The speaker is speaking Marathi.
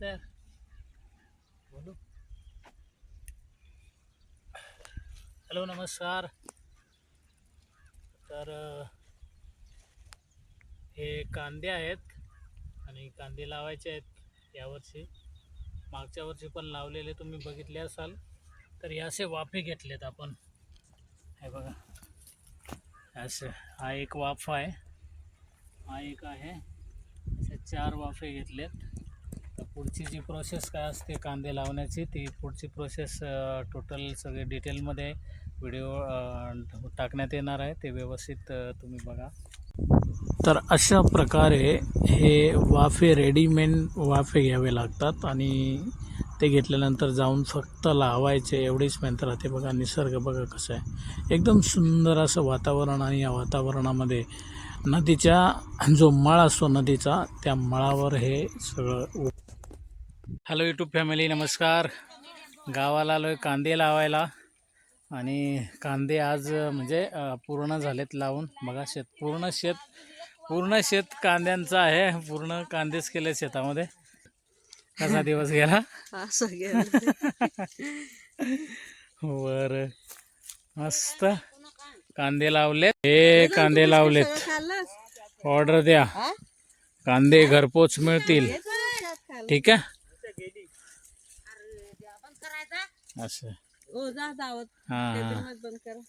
तर. बोलू. हॅलो नमस्कार. तर हे कांदे आहेत आणि कांदे लावायचे आहेत यावर्षी. मागच्या वर्षी पण लावलेले तुम्ही बघितले असाल. तर हे असे वाफे घेतलेत आपण. हे बघा. असे हा एक वाफा आहे. हा एक आहे. असे चार वाफे घेतलेत. पुढची जी प्रोसेस काय असते कांदे लावण्याची ती पुढची प्रोसेस टोटल सगळे डिटेलमध्ये व्हिडिओ टाकण्यात येणार आहे. ते व्यवस्थित तुम्ही बघा. तर अशा प्रकारे हे वाफे रेडीमेड वाफे घ्यावे लागतात आणि ते घेतल्यानंतर जाऊन फक्त लावायचे एवढीच मेहनत राहते. बघा निसर्ग बघा कसं आहे. एकदम सुंदर असं वातावरण आणि या वातावरणामध्ये नदीच्या जो मळ असतो नदीचा त्या मळावर हे सगळं हॅलो यूट्यूब फॅमिली नमस्कार. गावाला आलो आहे कांदे लावायला. आणि कांदे आज म्हणजे पूर्ण झालेत लावून. बघा शेत पूर्ण शेत पूर्ण शेत कांद्यांचं आहे. पूर्ण कांदेच केले शेतामध्ये. कसा दिवस गेला? बर मस्त. कांदे लावलेत. हे कांदे लावलेत. ऑर्डर द्या? कांदे घरपोच मिळतील. ठीक आहे? असं. हो जा हां हां. बंद करा.